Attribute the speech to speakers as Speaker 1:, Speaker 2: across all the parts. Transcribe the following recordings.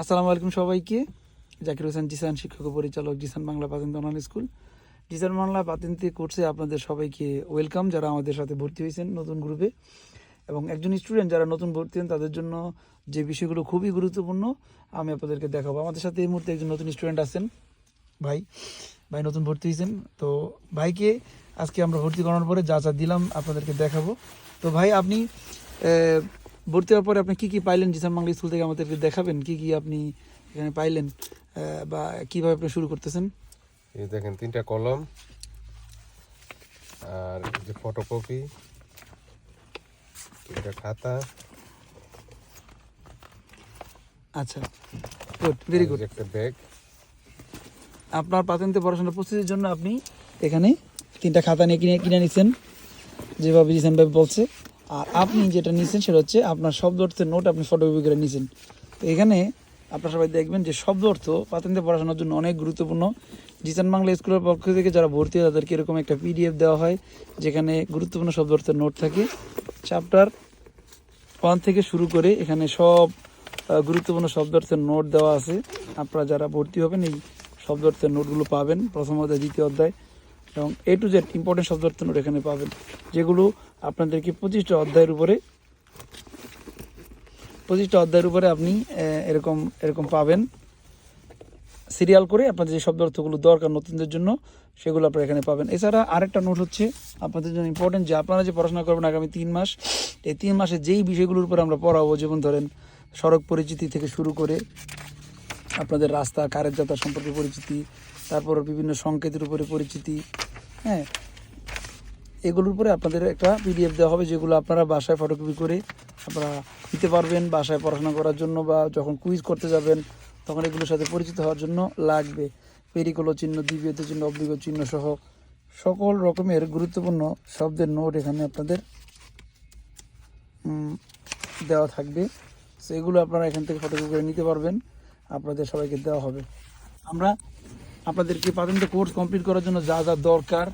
Speaker 1: আসসালামু আলাইকুম সবাইকে। জাকির হোসেন জিসান, শিক্ষক পরিচালক জিসান বাংলা পাতেন্ট অনলাইন স্কুল। জিসান বাংলা পাতেন্তে কোর্সে আপনাদের সবাইকে ওয়েলকাম যারা আমাদের সাথে ভর্তি হয়েছেন নতুন গ্রুপে। এবং একজন স্টুডেন্ট যারা নতুন ভর্তি হন, তাদের জন্য যে বিষয়গুলো খুবই গুরুত্বপূর্ণ, আমি আপনাদেরকে দেখাবো। আমাদের সাথে এই মুহূর্তে একজন নতুন স্টুডেন্ট আছেন, ভাই। ভাই নতুন ভর্তি হয়েছেন। তো ভাইকে আজকে আমরা ভর্তি করানোর পরে যা যা দিলাম আপনাদেরকে দেখাবো। তো ভাই, আপনি ভর্তি হওয়ার পরে আপনি কী কী পাইলেন জিসান বাংলা স্কুল থেকে আমাদেরকে দেখাবেন? কী কী আপনি এখানে পাইলেন বা কীভাবে আপনি শুরু করতেছেন?
Speaker 2: এই দেখেন তিনটা কলম আর যে ফটোকপি তিনটা খাতা।
Speaker 1: আচ্ছা গুড ভেরি গুড
Speaker 2: একটা ব্যাগ
Speaker 1: আপনার পাতেন্তে পড়াশোনার প্রস্তুতির জন্য আপনি এখানে তিনটা খাতা নিয়ে কিনে কিনে নিচ্ছেন যেভাবে জিসান ভাই বলছে। আর আপনি যেটা নিচ্ছেন সেটা হচ্ছে আপনার শব্দ অর্থের নোট আপনি ফটোকপি করে নিচ্ছেন তো এখানে আপনারা সবাই দেখবেন যে শব্দ অর্থ পাতেন্তে পড়াশোনার জন্য অনেক গুরুত্বপূর্ণ। জিসান বাংলা স্কুলের পক্ষ থেকে যারা ভর্তি হয়, তাদেরকে এরকম একটা পিডিএফ দেওয়া হয়, যেখানে গুরুত্বপূর্ণ শব্দ অর্থের নোট থাকে। চ্যাপ্টার ওয়ান থেকে শুরু করে এখানে সব গুরুত্বপূর্ণ শব্দ অর্থের নোট দেওয়া আছে। আপনারা যারা ভর্তি হবেন, এই শব্দ অর্থের নোটগুলো পাবেন প্রথম অধ্যায়, দ্বিতীয় অধ্যায়। এবং এ টু জেড ইম্পর্টেন্ট শব্দ নোট এখানে পাবেন, যেগুলো আপনাদেরকে পঁচিশটা অধ্যায়ের উপরে, পঁচিশটা অধ্যায়ের উপরে আপনি এরকম এরকম পাবেন। সিরিয়াল করে আপনাদের যে শব্দ অর্থগুলো দরকার নতুনদের জন্য, সেগুলো আপনারা এখানে পাবেন। এছাড়া আরেকটা নোট হচ্ছে আপনাদের জন্য ইম্পর্টেন্ট যে আপনারা যে পড়াশোনা করবেন আগামী তিন মাস, এই তিন মাসে যেই বিষয়গুলোর উপর আমরা পড়াবো, যেমন ধরেন সড়ক পরিচিতি থেকে শুরু করে আপনাদের রাস্তা, কারের যাত্রা সম্পর্কে পরিচিতি, তারপর বিভিন্ন সংকেতের উপরে পরিচিতি হ্যাঁ। এগুলোর উপরে আপনাদের একটা পিডিএফ দেওয়া হবে, যেগুলো আপনারা বাসায় ফটোকপি করে আপনারা দিতে পারবেন, বাসায় পড়াশোনা করার জন্য বা যখন কুইজ করতে যাবেন, তখন এগুলোর সাথে পরিচিত হওয়ার জন্য লাগবে। পেরিকোলো চিহ্ন দ্বিতীয়ত চিহ্ন অব্লিগ চিহ্ন সহ সকল রকমের গুরুত্বপূর্ণ শব্দের নোট এখানে আপনাদের দেওয়া থাকবে। তো এগুলো আপনারা এখান থেকে ফটোকপি করে নিতে পারবেন। আপনাদের সবাইকে দেওয়া হবে। আমরা আপনাদেরকে প্রাথমিক কোর্স কমপ্লিট করার জন্য যা যা দরকার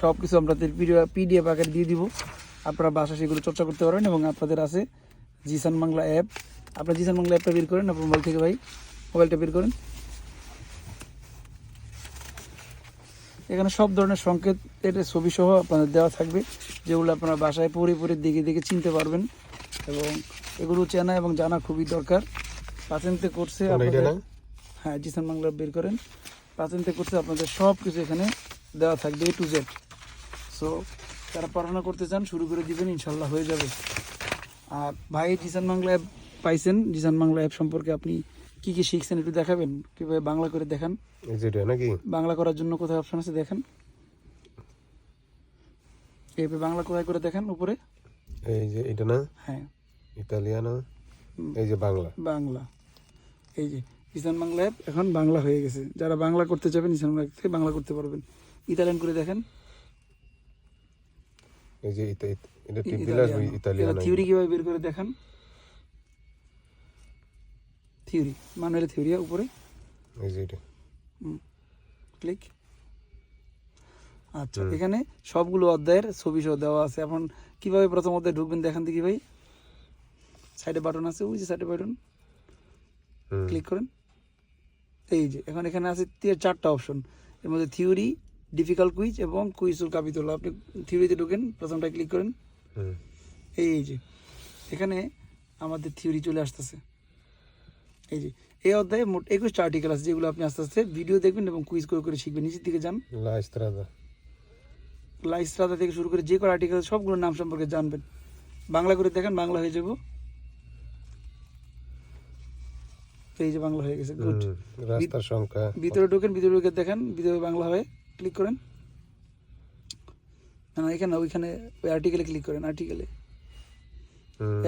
Speaker 1: সব কিছু আপনাদের পিডিএফ আকারে দিয়ে দিব। আপনারা বাসা সেগুলো চর্চা করতে পারেন এবং আপনাদের আছে জিসান বাংলা অ্যাপ আপনার জিসান বাংলা অ্যাপটা বের করেন আপনার মোবাইল থেকে ভাই মোবাইলটা বের করেন। এখানে সব ধরনের সংকেতের ছবি সহ আপনাদের দেওয়া থাকবে যেগুলো আপনারা বাসায় পড়ে পড়ে দেখে দেখে চিনতে পারবেন। এবং এগুলো চেনা এবং জানা খুবই দরকার। পাচেন্তে করছে হ্যাঁ জিসান বাংলা বের করেন। পাচেন্তে করছে আপনাদের সব কিছু এখানে দেওয়া থাকবে এ টু জেড সো যারা পড়াশোনা করতে চান শুরু করে দিবেন ইনশাল্লাহ হয়ে যাবে। আর ভাই জিসান বাংলা অ্যাপ পাইছেন? জিসান বাংলা অ্যাপ সম্পর্কে আপনি কি কি শিখছেন একটু দেখাবেন? কীভাবে বাংলা করে দেখান?
Speaker 2: নাকি?
Speaker 1: বাংলা করার জন্য কোথায় অপশন আছে দেখেন। এইভাবে বাংলা কোথায় করে দেখেন উপরে?
Speaker 2: এই যে এটা না?
Speaker 1: হ্যাঁ।
Speaker 2: ইতালিয়ানো। এই যে বাংলা।
Speaker 1: বাংলা। এই যে ইসান বাংলা অ্যাপ এখন বাংলা হয়ে গেছে। যারা বাংলা করতে চাবেন ইসান বাংলা থেকে বাংলা করতে পারবেন। ইতালিয়ান করে দেখেন।
Speaker 2: এই যে ইতা- এটা টিপ দিলে আসবে
Speaker 1: থিওরি কীভাবে বের করে দেখান? থিওরি মানুয়েল থিওরি উপরে।
Speaker 2: এই যে এটা।
Speaker 1: ক্লিক আচ্ছা এখানে সবগুলো অধ্যায়ের ছবি সহ দেওয়া আছে। এখন কীভাবে প্রথম অধ্যায়ে ঢুকবেন দেখান দেখি ভাই। সাইডে বাটন আছে ওই যে সাইডে বাটন ক্লিক করেন। এই যে এখন এখানে আছে চারটা অপশন এর মধ্যে থিওরি ডিফিকাল্ট কুইজ এবং কুইজুল কাপিতলা আপনি থিওরিতে ঢুকেন প্রথমটা ক্লিক করেন। এই যে এখানে আমাদের থিওরি চলে আসতেছে। এই যে এই অধ্যায়ে মোট একুশটা আর্টিকেল আছে যেগুলো আপনি আস্তে আস্তে ভিডিও দেখবেন এবং কুইজ করে করে শিখবেন। নিচের দিকে যান। লাইস্ট্রাদা থেকে শুরু করে যে কোনো আর্টিকেল সবগুলোর নাম সম্পর্কে জানবেন। বাংলা করে দেখেন বাংলা হয়ে যাব। যে বাংলা হয়ে গেছে। গুড
Speaker 2: রাস্তার সংখ্যা।
Speaker 1: ভিতরে ঢোকেন ভিতরে ঢুকে দেখেন ভিতরে বাংলা হয় ক্লিক করেন। না এখানে ওইখানে ওই আর্টিকেলে ক্লিক করেন আর্টিকেলে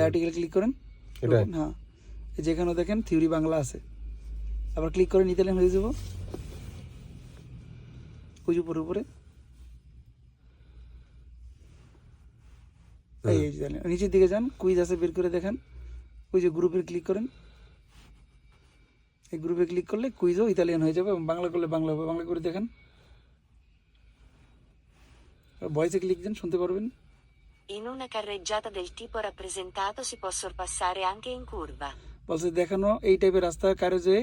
Speaker 1: আর্টিকেলে ক্লিক করেন হ্যাঁ। যেখানে দেখেন থিওরি বাংলা আছে। আবার ক্লিক করে ইতালিয়ান হয়ে যাব। ওই উপরে উপরে। এই। নিচের দিকে যান কুইজ আছে বের করে দেখেন। ওই যে গ্রুপে ক্লিক করেন। এই গ্রুপে ক্লিক করলে কুইজও ইতালিয়ান হয়ে যাবে এবং বাংলা করলে বাংলা হবে। বাংলা করে দেখেন। ভয়েসে ক্লিক দেন শুনতে পারবেন।
Speaker 3: In una carreggiata del tipo rappresentato si può sorpassare anche in curva.
Speaker 1: বলছে দেখানো এই টাইপের রাস্তা কারও যে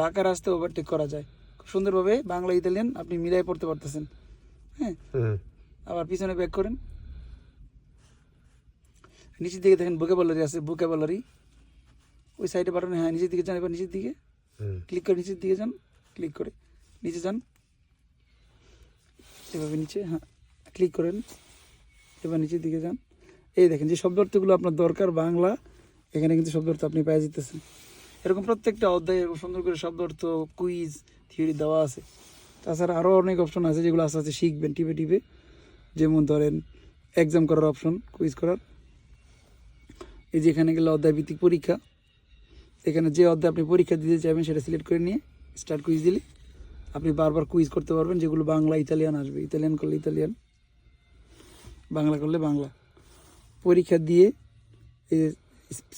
Speaker 1: বাঁকা রাস্তা ওভারটেক করা যায়। খুব সুন্দরভাবে বাংলা ইতালিয়ান আপনি মিলাই পড়তে পারতেছেন। হ্যাঁ? আবার পিছনে ব্যাক করেন। নিচের দিকে দেখেন বুকেবলারি আছে বুকেবলারি ওই সাইডে বাটন হ্যাঁ নিচের দিকে যান এবার নিচের দিকে। ক্লিক করে নিচের দিকে যান ক্লিক করে নিচে যান। এভাবে নিচে হ্যাঁ ক্লিক করেন। এবার নিচের দিকে যান। এই দেখেন যে শব্দ অর্থগুলো আপনার দরকার বাংলা, এখানে কিন্তু শব্দ অর্থ আপনি পেয়ে যেতেছেন এরকম প্রত্যেকটা অধ্যায়ে এরকম সুন্দর করে শব্দ অর্থ কুইজ থিওরি দেওয়া আছে। তাছাড়া আরও অনেক অপশন আছে যেগুলো আস্তে আস্তে শিখবেন, টিপে টিপে। যেমন ধরেন এক্সাম করার অপশন কুইজ করার। এই যে এখানে গেলে অধ্যায় ভিত্তিক পরীক্ষা। এখানে যে অধ্যায় আপনি পরীক্ষা দিতে চাইবেন সেটা সিলেক্ট করে নিয়ে স্টার্ট কুইজ দিলে আপনি বারবার কুইজ করতে পারবেন যেগুলো বাংলা, ইতালিয়ান আসবে। ইতালিয়ান করলে ইতালিয়ান, বাংলা করলে বাংলা। পরীক্ষা দিয়ে এই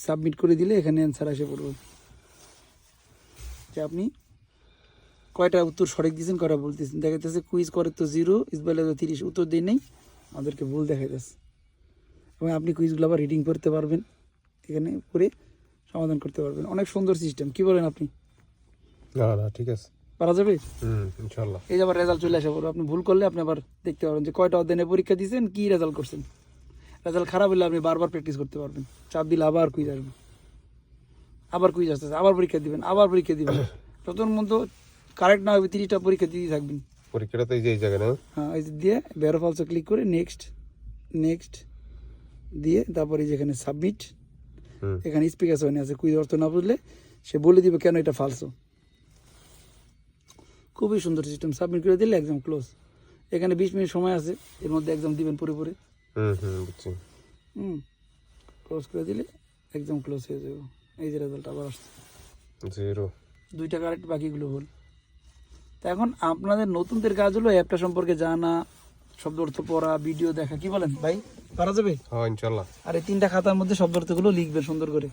Speaker 1: সাবমিট করে দিলে এখানে অ্যান্সার আসে পড়বে। যে আপনি কয়টা উত্তর সঠিক দিয়েছেন, কয়টা ভুল দিয়েছেন। দেখা যাচ্ছে কুইজ করে তো জিরো ইসবাইলে তো তিরিশ। উত্তর দিয়ে নেই, আমাদেরকে ভুল দেখা যাচ্ছে এবং আপনি কুইজগুলো আবার রিডিং করতে পারবেন। এখানে করে সমাধান করতে পারবেন। অনেক সুন্দর সিস্টেম কি বলেন আপনি?
Speaker 2: না না ঠিক আছে।
Speaker 1: পারা যাবে?
Speaker 2: ইনশাল্লাহ।
Speaker 1: এই যে আবার রেজাল্ট চলে আসে পড়বে আপনি ভুল করলে আপনি আবার দেখতে পারবেন যে কয়টা অধ্যয়নে পরীক্ষা দিয়েছেন কি রেজাল্ট করছেন। রেজাল্ট খারাপ হলে আপনি বারবার প্র্যাকটিস করতে পারবেন। চাপ দিলে আবার কুইজ আসবে। আবার কুইজ আসতেছে আবার পরীক্ষা দিবেন আবার পরীক্ষা দিবেন। ততক্ষণ মতো কারেক্ট না হবে তিরিশটা পরীক্ষা দিয়ে থাকবেন।
Speaker 2: পরীক্ষাটা তো এই যে এই জায়গায় না?
Speaker 1: হ্যাঁ এই যে দিয়ে বেরো ফালসো ক্লিক করে নেক্সট নেক্সট দিয়ে তারপরে যেখানে সাবমিট এখানে স্পিকার আছে কুইজ অর্থ না বুঝলে? সে বলে দিবে কেন এটা ফালসো খুবই সুন্দর সিস্টেম সাবমিট করে দিলে একদম ক্লোজ এখানে বিশ মিনিট সময় আছে এর মধ্যে একদম দিবেন পুরোপুরি
Speaker 2: হুম হুম
Speaker 1: ক্লোজ করে দিলে একদম ক্লোজ হয়ে যাবে। এই যে রেজাল্ট আবার আসছে।
Speaker 2: জিরো
Speaker 1: দুইটা কারেক্ট বাকিগুলো ভুল। তা এখন আপনাদের নতুনদের কাজ হলো অ্যাপটা সম্পর্কে জানা শব্দ অর্থ পড়া ভিডিও দেখা কি বলেন ভাই? পারা যাবে?
Speaker 2: হ্যাঁ ইনশাল্লাহ।
Speaker 1: আর এই তিনটা খাতার মধ্যে শব্দ অর্থগুলো লিখবেন সুন্দর করে।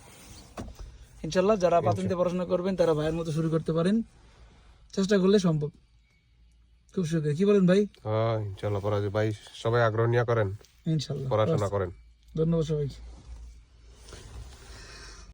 Speaker 1: ইনশাল্লাহ যারা পাতিনতে পড়াশোনা করবেন তারা ভাইয়ের মতো শুরু করতে পারেন। চেষ্টা করলে সম্ভব। খুব সুখে। কি বলেন ভাই?
Speaker 2: হ্যাঁ ইনশাল্লাহ পড়া ভাই সবাই আগ্রহ নিয়ে করেন।
Speaker 1: ইনশাল্লাহ।
Speaker 2: পড়াশোনা করেন।
Speaker 1: ধন্যবাদ সবাইকে।